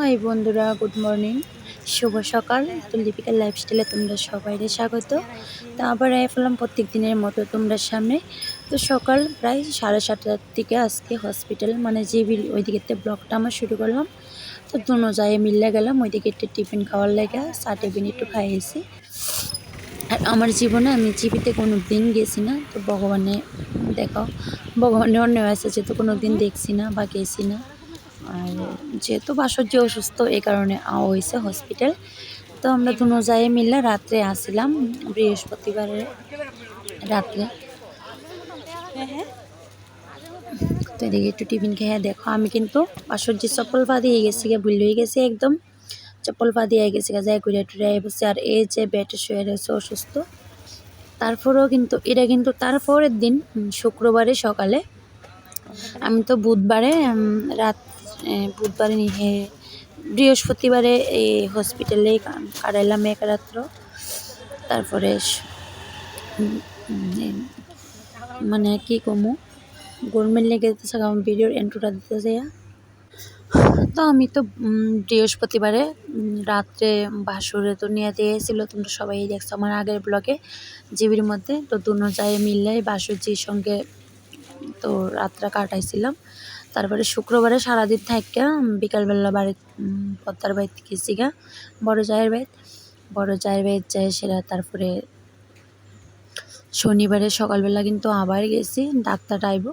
High বন্ধুরা good morning শুভ সকাল। তো লিপিকার লাইফস্টাইলে তোমরা সবাইকে স্বাগত। তো আবার এলাম প্রত্যেক দিনের মতো তোমরা সামনে। তো সকাল প্রায় সাড়ে সাতটার দিকে আজকে হসপিটাল মানে জিবির ওই দিকে ব্লগটা আমার শুরু করলাম। তো দুনো যায় মিললে গেলাম ওই দিকে একটু টিফিন খাওয়ার লেগে, চা টিফিন একটু খাইয়েছি। আর আমার জীবনে আমি জিবিতে কোনো দিন গেছি না, তো ভগবানে দেখো ভগবানের অন্য আছে তো কোনো দিন দেখছি না বা গেছি না। আর যেহেতু বাসজ্য অসুস্থ এই কারণে আওয়া হয়েছে হসপিটাল তো আমরা দুনো যাই মিললে রাত্রে আসছিলাম বৃহস্পতিবারে রাত্রে। তো এদিকে একটু টিফিন খেয়ে দেখো আমি কিন্তু বাসজ্য চপ্পল পা দিয়ে গেছি গিয়ে ভুল হয়ে গেছি একদম। চপ্পল পা দিয়ে গেছি গা যাই ঘুরে টুরে বসে আর এই যে বেটে শুয়ে রয়েছে অসুস্থ তারপরেও কিন্তু এটা কিন্তু তারপরের দিন শুক্রবারে সকালে। আমি তো বুধবারে রাত বুধবারে নিয়ে, বৃহস্পতিবারে এই হসপিটালে কাটাইলাম এক রাত্র তারপরে মানে কি কমু, গরমের লেগে যেতেছে কারণ ভিডিওর এন্ট্রোটা দিতে যাইয়া তো আমি তো বৃহস্পতিবারে রাত্রে বাসুরে তো নিয়ে দিয়েছিল তোমরা সবাই দেখছ আমার আগের ব্লগে, জিবির মধ্যে। তো দুনো যায় মিললে বাসুজির সঙ্গে তো রাতটা কাটাইছিলাম। তারপরে শুক্রবারে সারাদিন থাকা বিকালবেলা বাড়ি পদ্মার বাড়িতে গেছি গা বড় জায়ের বাড়ি বড় জায়ের বাড়ি যাই সেরা, তারপরে শনিবারে সকালবেলা কিন্তু আবার গেছি ডাক্তার আইব।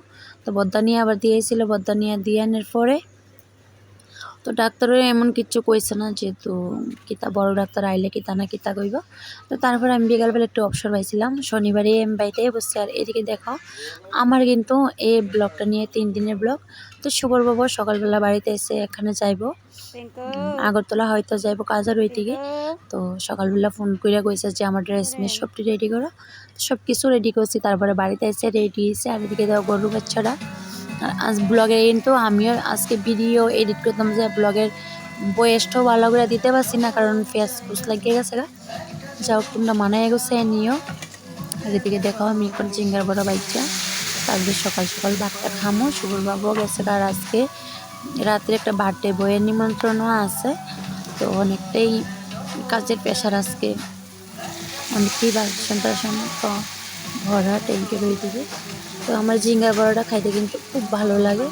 তো বদ্দা নিয়ে আবার দিয়েছিল বদ্দা নিয়ে দিয়ে আনার পরে তো ডাক্তারও এমন কিচ্ছু কইছে না যেহেতু কিতা বড় ডাক্তার আইলে কিতা না কিতা কইব? তো তারপরে আমি বিকালবেলা একটু অবসর পাইছিলাম। শনিবারে আমি বাড়িতে বসছি। আর এদিকে দেখো আমার কিন্তু এই ব্লগটা নিয়ে তিন দিনের ব্লগ। তো শুভর বাবা সকালবেলা বাড়িতে এসে এখানে যাইবো। আগরতলা হয়তো যাইবো কাজার ওই দিকে তো সকালবেলা ফোন করে কইছে যে আমার ড্রেস মেস সবটি রেডি করো। সব কিছু রেডি করছি। তারপরে বাড়িতে এসে রেডি হয়েছে আর এদিকে দেওয়া গরু বাচ্চারা। আজ ব্লগে কিন্তু আমিও আজকে ভিডিও এডিট করতাম যে ব্লগের বয়সটাও ভালো করে দিতে পারছি না, কারণ ফেস ফুস লাগিয়ে গেছে গা। যাও, তোমরা মানায় গেছে নিও। আর এদিকে দেখো, আমি এখন জিঙ্গার বড় বাচ্চা তারপরে সকাল সকাল ভাতটা খামো শুভর বাবুও গেছে আর আজকে রাত্রে একটা বার্থডে বইয়ের নিমন্ত্রণও আছে। তো অনেকটাই কাজের প্রেশার আজকে। অনেকটাই বাসন টাসন তো ভরা ট্যাঙ্কে রয়ে দেবে। তো আমার জিঙ্গার বড়াটা খাইতে কিন্তু খুব ভালো লাগে।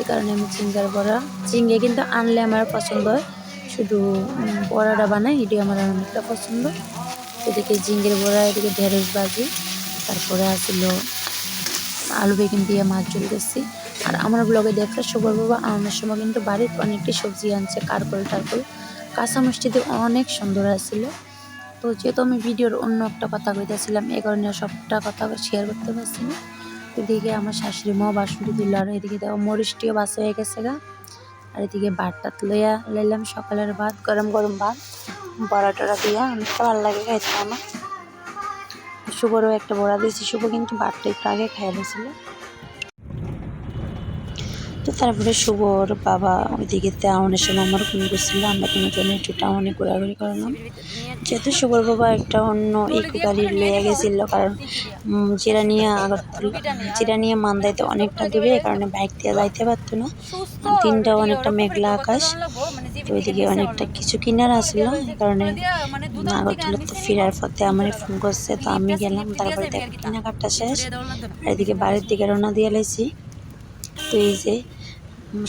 এই কারণে আমি জিঙ্গার বড়া জিঙ্গে কিন্তু আনলে আমার পছন্দ হয়। শুধু বড়াটা বানাই এটি আমার অনেকটা পছন্দ। এদিকে জিঙ্গের বড়া, এদিকে ঢেঁড়স ভাজি, তারপরে আসছিল আলু বেগুন দিয়ে মাছ করছি আর আমার ব্লগে দেখলে সবার বাবা, আনার সময় কিন্তু বাড়িতে অনেকটি সবজি আনছে, কারকল, টারকল। কাঁচা মিষ্টিতে অনেক সুন্দর আসছিল তো যেহেতু আমি ভিডিওর অন্য একটা কথা কইতেছিলাম, এ কারণে সবটা কথা শেয়ার করতে পারছি না। এদিকে আমার শাশুড়ি মা বাসন্তী দিল আর এদিকে দেখো মরিচটিও বাস হয়ে গেছে গা। আর এদিকে ভাতটা লইয়া লাইলাম সকালের ভাত, গরম গরম ভাত বড়া টড়া দিয়া। অনেকটা ভালো লাগে খাইতে আমার। শুভরও একটা বড়া দিয়েছি। শুভ কিন্তু ভাতটা একটু আগে খাইয়া দিয়েছিল। তো তারপরে শুভর বাবা ওইদিকে টাউনের সময় আমার ফোন করছিল আমরা তিনজনে একটু টাউনে ঘোরাঘুরি করলাম। যেহেতু শুভর বাবা একটা অন্য ইকো গাড়ি লইয়া গেছিল, কারণ জিরানিয়া আগরতলা, জিরানিয়া মান্দাইতে অনেকটা দূরে, এই কারণে বাইক দিয়ে যাইতে পারতো না। দিনটাও অনেকটা মেঘলা আকাশ, তো ওইদিকে অনেকটা কিছু কিনার আসলো এই কারণে আগরতলা তো ফেরার পথে আমার ফোন করছে, তো আমি গেলাম, তারপরে দেখো কেনাকাটা শেষ। আর এদিকে বাড়ির দিকে রওনা দিয়ে লাইছি। তো এই যে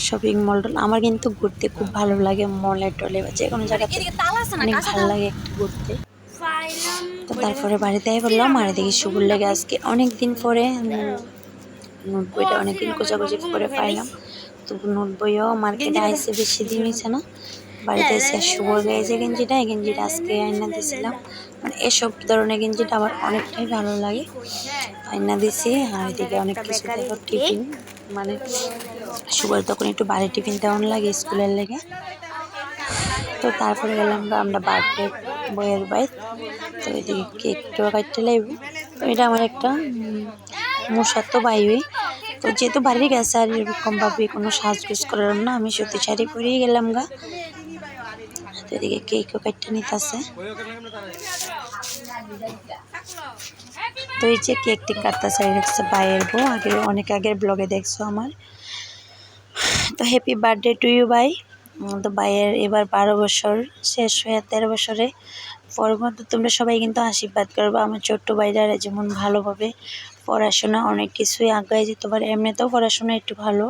শপিং মল টল আমার কিন্তু ঘুরতে খুব ভালো লাগে মলে টলে বা যে কোনো জায়গাতে। অনেক ভালো লাগে একটু ঘুরতে। তো তারপরে বাড়িতে বললাম আর এদিকে শুভর লেগে আজকে অনেক দিন পরে নোট বইটা অনেকদিন কোচাকুচি করে পাইলাম। তো নোট বইও মার্কেটে আইসে বেশি দিন হয়েছে না। বাড়িতে এসে শুভর গেছে গেঞ্জিটা এই গেঞ্জিটা আজকে আয়না দিয়েছিলাম মানে এসব ধরনের গেঞ্জিটা আমার অনেকটাই ভালো লাগে। আয়না দিছি আর এদিকে অনেক কিছু দেখো টিফিন মানে সুগার তখন একটু বাড়ি টিফিন তেমন লাগে, স্কুলের লেগে। তো তারপরে গেলাম আমরা বার্থডে বইয়ের বাইর তো এদিকে কেকটাও কাটতে লাগবে। তো এটা আমার একটা মশার তো বাইবে তো যেহেতু বাড়ি গেছে আর এরকমভাবে কোনো সাজগোজ করার না, আমি সত্যি শাড়ি পরেই গেলাম গা। তো এদিকে কেকও কাটতে নিতে নিতেছে। তো এই যে কেকটি কাটতেছে রেখেছে বাইয়ের বউ। আগে, অনেক আগের ব্লগে দেখছ আমার। তো happy birthday to you um, তো ভাইয়ের এবার বারো বছর শেষ হয়ে তেরো বছরে। পরবর্তী তোমরা সবাই কিন্তু আশীর্বাদ করবে। আমার ছোট্ট ভাইরা যেমন ভালোভাবে পড়াশোনা অনেক কিছুই আগায় যেতে পারে এমনিতেও পড়াশোনা একটু ভালো।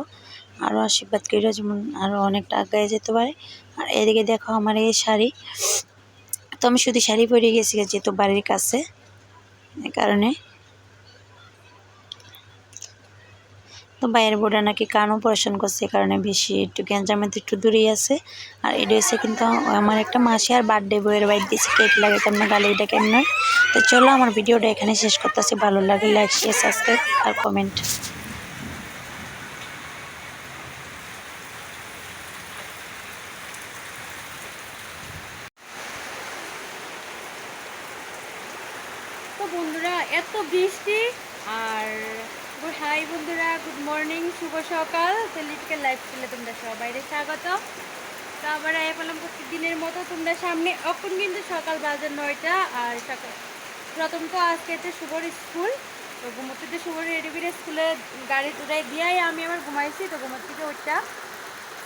আরও আশীর্বাদ করে যেমন আরও অনেকটা আগায় যেতে পারে। আর এদিকে দেখো আমার এই শাড়ি। তো আমি শুধু শাড়ি পরে গেছি যেহেতু বাড়ির কাছে। এই কারণে তো বাইরের বোর্ডে নাকি কান অপারেশন করছে কারণে বেশি একটু গ্যাঞ্জামের একটু দূরেই আছে। আর এটা হচ্ছে কিন্তু আমার একটা মাসি আর বার্থডে বইয়ের বাইর দিয়েছে, কেক লাগাইতাম না গালে এটা কেমন তো চলো আমার ভিডিওটা এখানে শেষ করতেছি, ভালো লাগে লাইক শেয়ার সাবস্ক্রাইব আর কমেন্ট তো বন্ধুরা, এত বৃষ্টি আর হাই বন্ধুরা গুড মর্নিং শুভ সকাল। লাইফ স্টাইলে তোমরা সবাই স্বাগত তো আবার আয়া পেলাম প্রত্যেকদিনের মতো তোমরা সামনে, এখন কিন্তু সকাল বাজে নয়টা, আর সকাল প্রথম তো আজকে হচ্ছে শুভর স্কুল। তো ঘুমোতে শুভর রেডিবির স্কুলে গাড়ি উড়াই দিয়াই আমি আবার ঘুমাইছি, তো থেকে ওইটা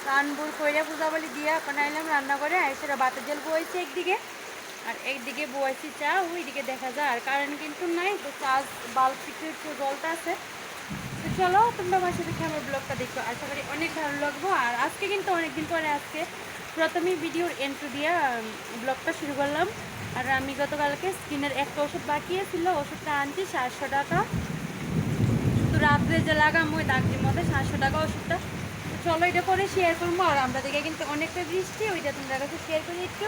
রানবুর কইরা পূজাবলি দিয়ে এখন আইলাম রান্না করে আইসেরা বাতের জল বইছে একদিকে। আর একদিকে বয়সি চা, ওইদিকে দেখা যায় আর কারেন্ট কিন্তু নাই, তো চার্জ বাল্ব একটু জলটা আছে। তো চলো, তোমরা আমার সাথে আমার ব্লগটা দেখো। আশা করি অনেক ভালো লাগবো। আর আজকে কিন্তু অনেকদিন পরে আজকে প্রথমেই ভিডিওর এন্ট্রি দিয়ে ব্লগটা শুরু করলাম। আর আমি গতকালকে স্কিনের একটা ওষুধ বাকি ছিল ওষুধটা আনছি, সাতশো টাকা। শুধু রাত্রে যে লাগাম, ওই দাগটির মধ্যে সাতশো টাকা ওষুধটা। তো চলো, এটা পরে শেয়ার করব। আর আমরা দিকে কিন্তু অনেকটা বৃষ্টি, ওইটা তোমরা কাছে শেয়ার করে একটু।